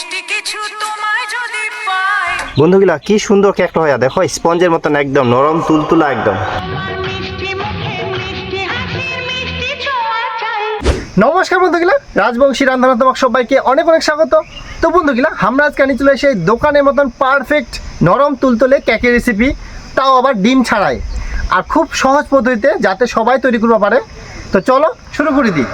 মিষ্টি কিছু তোমায় যদি পাই। বন্ধুগুলা কি সুন্দর কেকটা হয় দেখো স্পঞ্জের মতন একদম নরম তুলতুলা একদম। নমস্কার বন্ধুগুলা রাজবংশী রান্না তোমাকে সবাইকে অনেক অনেক স্বাগত। তো বন্ধুগুলা আমরা আজকে আনি চলে এসে দোকানের মতন পারফেক্ট নরম তুলতুলে কেকের রেসিপি তাও আবার ডিম ছাড়াই। আর খুব সহজ পদ্ধতিতে যাতে সবাই তৈরি করতে পারে। তো চলো শুরু করে দিই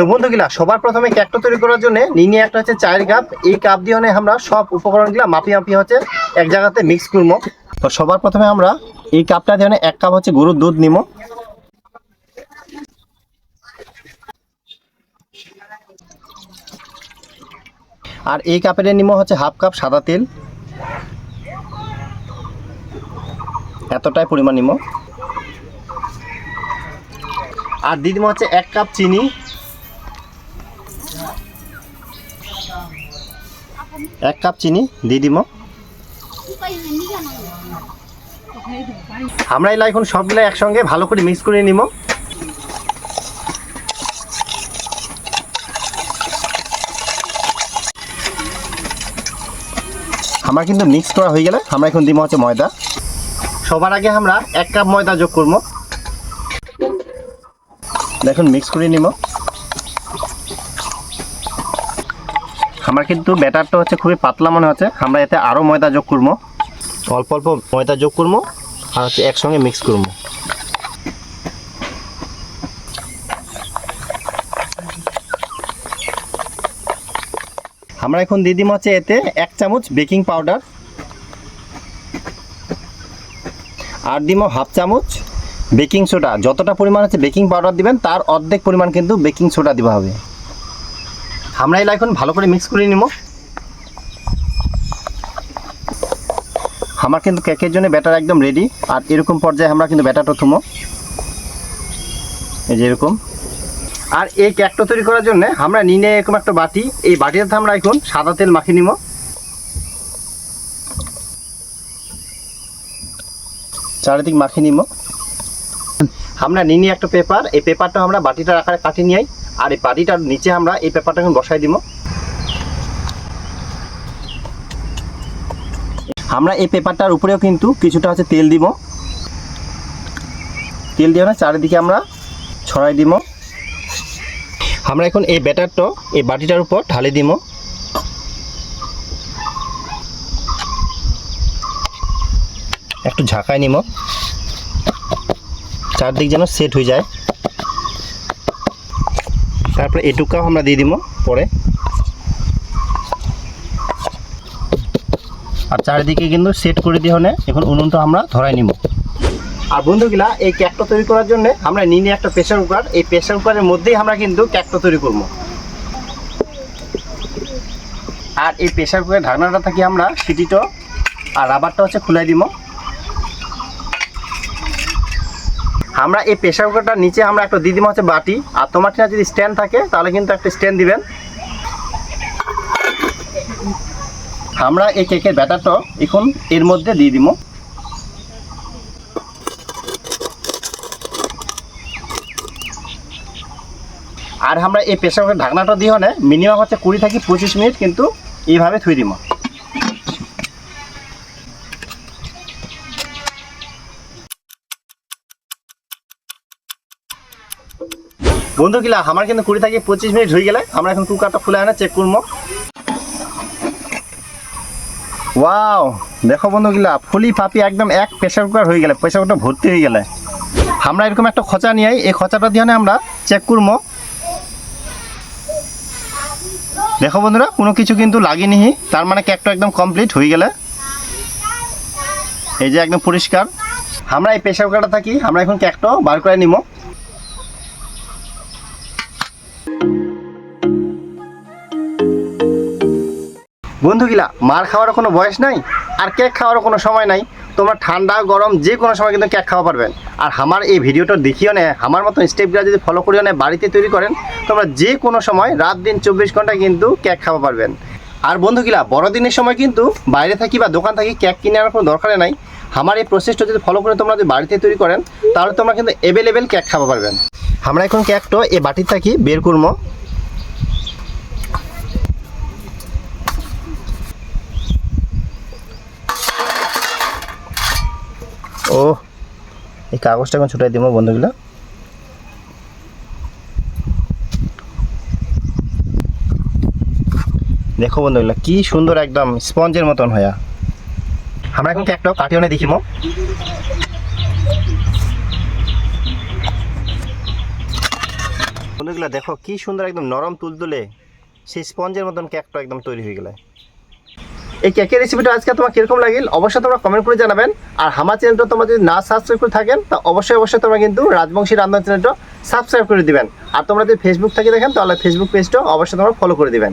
তো বন্ধুগুলা সবার প্রথমে কেকটা তৈরি করার জন্য নিয়ে একটা হচ্ছে চায়ের কাপ এই কাপ দিয়ে আমরা সব উপকরণগুলো মাপি মাপি হচ্ছে এক জায়গাতে মিক্স করব তো সবার প্রথমে আমরা এই কাপটা দিয়ে এক কাপ হচ্ছে গরুর দুধ নিবো আর এই কাপের নিমো হচ্ছে হাফ কাপ সাদা তেল। এতটাই পরিমাণ নিমো। আর দিয়ে দিব হচ্ছে এক কাপ চিনি। এক কাপ চিনি দিয়ে দিব আমরা এলা এখন সবগুলো একসঙ্গে ভালো করে মিক্স করে নিব আমার কিন্তু মিক্স করা হয়ে গেলে আমরা এখন দিব হচ্ছে ময়দা। সবার আগে আমরা এক কাপ ময়দা যোগ করব দেখুন মিক্স করে নিব আমার কিন্তু ব্যাটারটা হচ্ছে খুবই পাতলা মনে হচ্ছে। আমরা এতে আরও ময়দা যোগ করব। অল্প অল্প ময়দা যোগ করব আর হচ্ছে একসঙ্গে মিক্স করব। আমরা এখন দিয়ে দিব হচ্ছে এতে এক চামচ বেকিং পাউডার। আর দিব হাফ চামচ বেকিং সোডা। যতটা পরিমাণ হচ্ছে বেকিং পাউডার দিবেন তার অর্ধেক পরিমাণ কিন্তু বেকিং সোডা দিতে হবে। আমরা এলা এখন ভালো করে মিক্স করে নিব। আমার কিন্তু কেকের জন্য ব্যাটার একদম রেডি আর এরকম পর্যায়ে আমরা কিন্তু ব্যাটারটা থুমো। এই যে এরকম। আর এই কেকটা তৈরি করার জন্য আমরা নিয়ে এরকম একটা বাটি। এই বাটিতে আমরা এখন সাদা তেল মাখিয়ে নিব। চারিদিক মাখিয়ে নিব। আমরা নিয়ে একটা পেপার এই পেপারটা আমরা বাটিটার আকারে কাটিয়ে নিয়ে। আর এই বাটিটার নিচে আমরা এই পেপারটা এখন বসাই দিব। আমরা এই পেপারটার উপরেও কিন্তু কিছুটা হচ্ছে তেল দিব। তেল দিয়ে চারিদিকে আমরা ছড়াই দিব। আমরা এখন এই ব্যাটারটা এই বাটিটার উপর ঢালে দিব। একটু ঝাঁকায় নিব। চারদিক যেন সেট হয়ে যায়। তারপরে এটুকাও আমরা দিয়ে দিব পরে। আর চারিদিকে কিন্তু সেট করে দিয়ে হলে এখন উনুনটা আমরা ধরাই নিব। আর বন্ধুগুলা, এই কেকটা তৈরি করার জন্য আমরা নিয়ে একটা প্রেশার কুকার এই প্রেশার কুকারের মধ্যেই আমরা কিন্তু কেকটা তৈরি করব। আর এই প্রেশার কুকারের ঢাকনাটা থাকি আমরা সিটিটা আর রাবারটা হচ্ছে খুলে দিব। আমরা এই প্রেশার কুকারটার নিচে আমরা একটা দিয়ে দিব হচ্ছে বাটি। আর তোমার যদি স্ট্যান্ড থাকে, তাহলে কিন্তু একটা স্ট্যান্ড দিবেন। আমরা এই কেকের ব্যাটারটা এখন এর মধ্যে দিয়ে দিব। আর আমরা এই প্রেশার কুকার ঢাকনাটা দিয়ে মিনিমাম হচ্ছে কুড়ি থেকে পঁচিশ মিনিট কিন্তু এইভাবে থুই দিব। বন্ধু কিলা, আমার কিন্তু কুড়ি থেকে পঁচিশ মিনিট হয়ে গেলে, আমরা এখন কুকারটা খুলে আনে চেক করব। ওয়াও দেখো বন্ধু গিলা ফুলি ফাপি একদম এক প্রেশার কুকার হয়ে গেলে প্রেশার কুকারটা ভর্তি হয়ে গেলে। আমরা এরকম একটা খচা নিয়ে এই খচাটা দিয়ে আমরা চেক করব। দেখো বন্ধুরা, কোনো কিছু কিন্তু লাগেনি তার মানে কেকটা একদম কমপ্লিট হয়ে গেলে। এই যে একদম পরিষ্কার। আমরা এই প্রেশার কুকারটা থাকি, আমরা এখন কেকটা বার করে নিব। বন্ধুগুলা, মার খাওয়ারও কোনো বয়স নাই আর কেক খাওয়ারও কোনো সময় নাই। তোমরা ঠান্ডা, গরম যে কোনো সময় কিন্তু কেক খাওয়া পারবেন। আর আমার এই ভিডিওটা দেখিও না, আমার মতন স্টেপগুলো যদি ফলো করিও নেয় বাড়িতে তৈরি করেন, তোমরা যে কোনো সময় রাত দিন চব্বিশ ঘণ্টা কিন্তু কেক খাওয়া পারবেন। আর বন্ধুগিলা, বড়দিনের সময় কিন্তু বাইরে থাকি বা দোকান থাকি কেক কিনে আনার কোনো দরকার নাই। আমার এই প্রসেসটা যদি ফলো করে তোমরা যদি বাড়িতে তৈরি করেন, তাহলে তোমরা কিন্তু অ্যাভেলেবেল কেক খাওয়া পারবেন। আমরা এখন কেকটা এই বাটির থাকি বের করব ও, এই কাগজটা এখন ছুটাই দিব বন্ধুগুলো। দেখো বন্ধুগুলো, কি সুন্দর একদম স্পঞ্জের মতন হয়া। আমরা এখন কেকটাও কাটিও দেখিব বন্ধুগুলো দেখো, কি সুন্দর একদম নরম তুলতুলে, সেই স্পঞ্জের মতন কেকটা একদম তৈরি হয়ে গেলে। এই কেকের রেসিপিটা আজকে তোমার কীরকম লাগিল, অবশ্যই তোমরা কমেন্ট করে জানাবেন। আর আমার চ্যানেলটা তোমরা যদি না সাবস্ক্রাইব করে থাকেন, তা অবশ্যই অবশ্যই তোমরা কিন্তু রাজবংশী রান্না চ্যানেলটা সাবস্ক্রাইব করে দিবেন। আর তোমরা যদি ফেসবুক থেকে দেখেন, তাহলে ফেসবুক পেজটা অবশ্যই তোমরা ফলো করে দিবেন।